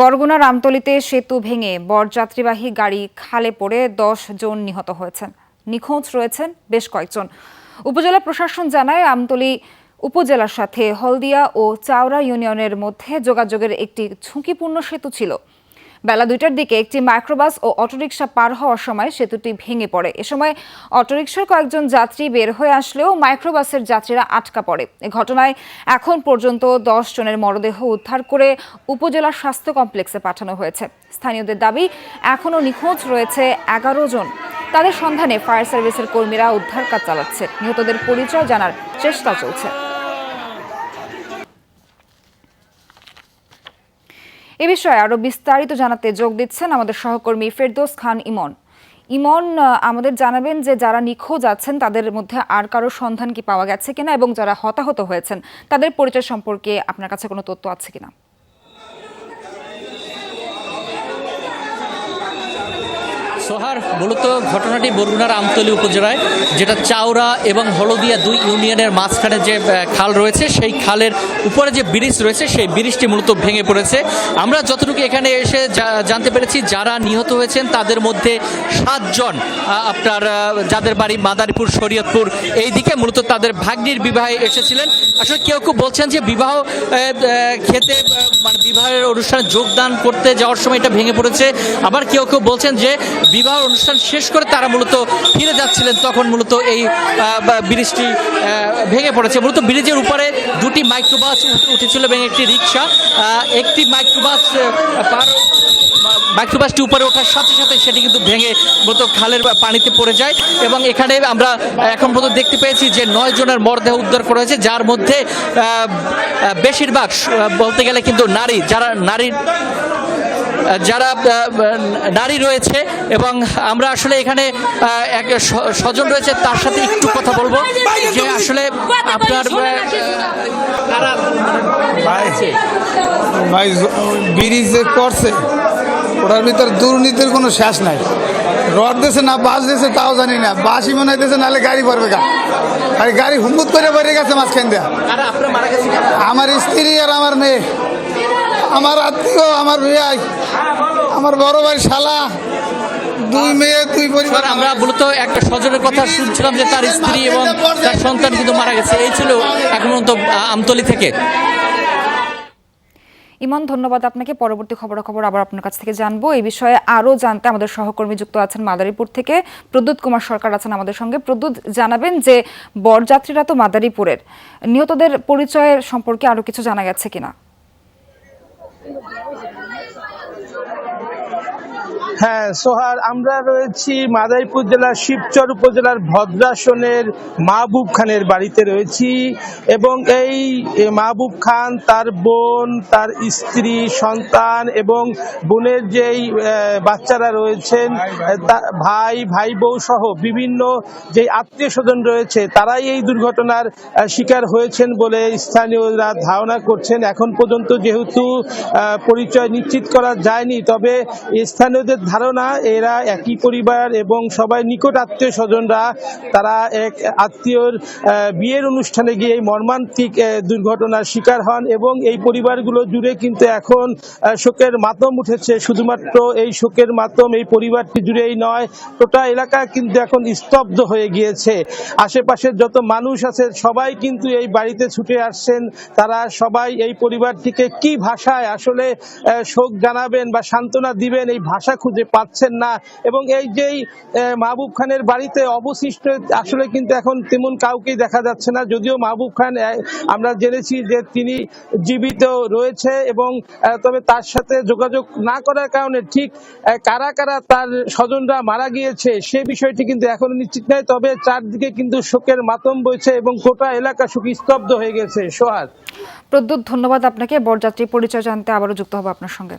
বরগুনা রামতলিতে সেতু ভেঙে বরযাত্রীবাহী গাড়ি খালে পড়ে দশ জন নিহত হয়েছেন। নিখোঁজ রয়েছেন বেশ কয়েকজন। উপজেলা প্রশাসন জানায়, আমতলি উপজেলার সাথে হলদিয়া ও চাওড়া ইউনিয়নের মধ্যে যোগাযোগের একটি ঝুঁকিপূর্ণ সেতু ছিল। বেলা দুইটার দিকে একটি মাইক্রোবাস ও অটোরিকশা পার হওয়ার সময় সেতুটি ভেঙে পড়ে। এ সময় অটোরিকশার কয়েকজন যাত্রী বের হয়ে আসলেও মাইক্রোবাসের যাত্রীরা আটকা পড়ে। এ ঘটনায় এখন পর্যন্ত দশ জনের মরদেহ উদ্ধার করে উপজেলা স্বাস্থ্য কমপ্লেক্সে পাঠানো হয়েছে। স্থানীয়দের দাবি, এখনও নিখোঁজ রয়েছে এগারো জন। তাদের সন্ধানে ফায়ার সার্ভিসের কর্মীরা উদ্ধার কাজ চালাচ্ছে। নিহতদের পরিচয় জানার চেষ্টা চলছে। এ বিষয়ে আরও বিস্তারিত জানাতে যোগ দিচ্ছেন আমাদের সহকর্মী ফেরদোস খান ইমন। ইমন আমাদের জানাবেন যে যারা নিখোঁজ আছেন, তাদের মধ্যে আর কারও সন্ধান কি পাওয়া গেছে কিনা এবং যারা হতাহত হয়েছেন, তাদের পরিচয় সম্পর্কে আপনার কাছে কোনো তথ্য আছে কিনা? সোহার, মূলত ঘটনাটি বরগুনার আমতলী উপজেলায়, যেটা চাওড়া এবং হলদিয়া দুই ইউনিয়নের মাঝখানে যে খাল রয়েছে, সেই খালের উপরে যে ব্রিজ রয়েছে, সেই ব্রিজটি মূলত ভেঙে পড়েছে। আমরা যতটুকু এখানে এসে জানতে পেরেছি, যারা নিহত হয়েছেন, তাদের মধ্যে সাতজন আপনার যাদের বাড়ি মাদারীপুর, শরীয়তপুর, এই দিকে মূলত তাদের ভাগ্নির বিবাহে এসেছিলেন। আসলে কেউ কেউ বলছেন যে, বিবাহ খেতে মানে বিবাহের অনুষ্ঠানে যোগদান করতে যাওয়ার সময় এটা ভেঙে পড়েছে। আবার কেউ কেউ বলছেন যে বিবাহ অনুষ্ঠান শেষ করে তারা মূলত ফিরে যাচ্ছিলেন। তখন মূলত এই ব্রিজটি ভেঙে পড়েছে। মূলত ব্রিজের উপরে দুটি মাইক্রোবাস উঠে- উঠেছিল এবং একটি রিক্সা একটি মাইক্রোবাস পার, মাইক্রোবাসটি উপরে ওঠার সাথে সাথে সেটি কিন্তু ভেঙে মূলত খালের পানিতে পড়ে যায়। এবং এখানে আমরা এখন পর্যন্ত দেখতে পেয়েছি যে নয় জনের মরদেহ উদ্ধার করা হয়েছে, যার মধ্যে বেশিরভাগ বলতে গেলে কিন্তু নারী, যারা নারীর যারা নারী রয়েছে এবং আমরা আসলে এখানে এক স্বজন রয়েছে তার সাথে একটু কথা বলব যে আসলে আপনার ভাই যে করছে ওটার ভিতর দুর্নীতির কোনো শেষ নাই। রড দিয়েছে না বাস দিয়েছে তাও জানি না। বাসই মনে হইতেছে নাহলে গাড়ি পারবে গা। আর গাড়ি হুম্বুত করে বেড়ে গেছে মাঝখান দেয়া? আমার স্ত্রী আর আমার মেয়ে। আমার আত্মীয় আমার ভাই আমার বড় ভাই শালা দুই মেয়ে দুই পরিবার। আমরা মূলত একটা স্বজনের কথা শুনছিলাম যে তার স্ত্রী এবং তার সন্তান কিন্তু মারা গেছে। এই ছিল এখন পর্যন্ত আমতলী থেকে। ইমন ধন্যবাদ আপনাকে। পরবর্তী খবর খবরাখবর আবার আপনার কাছ থেকে জানব। এই বিষয়ে আরও জানতে আমাদের সহকর্মী যুক্ত আছেন মাদারীপুর থেকে প্রদ্যুৎ কুমার সরকার আছেন আমাদের সঙ্গে। প্রদ্যুৎ জানাবেন যে বরযাত্রীরা তো মাদারীপুরের। নিহতদের পরিচয়ের সম্পর্কে আরও কিছু জানা গেছে কিনা? হ্যাঁ সোহার আমরা রয়েছি মাদারীপুর জেলার শিবচর উপজেলার ভদ্রাসনের মাহবুব খানের বাড়িতে রয়েছি এবং এই মাহবুব খান তার বোন, তার স্ত্রী, সন্তান এবং বোনের যেই বাচ্চারা রয়েছেন ভাই ভাই বউ সহ বিভিন্ন যে আত্মীয় স্বজন রয়েছে, তারাই এই দুর্ঘটনার শিকার হয়েছেন বলে স্থানীয়রা ধারণা করছেন। এখন পর্যন্ত যেহেতু পরিচয় নিশ্চিত করা যায়নি, তবে স্থানীয়দের ধারণা, এরা একই পরিবার এবং সবাই নিকট আত্মীয় স্বজনরা, তারা এক আত্মীয়র বিয়ের অনুষ্ঠানে গিয়ে এই মর্মান্তিক দুর্ঘটনার শিকার হন এবং এই পরিবারগুলো জুড়ে কিন্তু এখন শোকের মাতম উঠেছে। শুধুমাত্র এই শোকের মাতম এই পরিবারটি জুড়েই নয়, গোটা এলাকা কিন্তু এখন স্তব্ধ হয়ে গিয়েছে। আশেপাশের যত মানুষ আছে, সবাই কিন্তু এই বাড়িতে ছুটে আসছেন। তারা সবাই এই পরিবারটিকে কি ভাষায় আসলে শোক জানাবেন বা সান্ত্বনা দিবেন, এই ভাষা খুঁজে পাচ্ছেন না। এবং এই যেই মাহবুব খানের বাড়িতে অবশিষ্ট, আসলে কিন্তু এখন তেমন কাউকেই দেখা যাচ্ছে না। যদিও মাহবুব খান আমরা জেনেছি যে তিনি জীবিত রয়েছে এবং তবে তার সাথে যোগাযোগ না করার কারণে ঠিক কারা কারা তার স্বজনরা মারা গিয়েছে, সে বিষয়টি কিন্তু এখনও নিশ্চিত নয় তবে চারদিকে কিন্তু শোকের মাতম বইছে এবং গোটা এলাকা শোক স্তব্ধ হয়ে গেছে। সোহার প্রদ্যুৎ, ধন্যবাদ আপনাকে। বরযাত্রী পরিচয় জানতে আবারও যুক্ত হব আপনার সঙ্গে।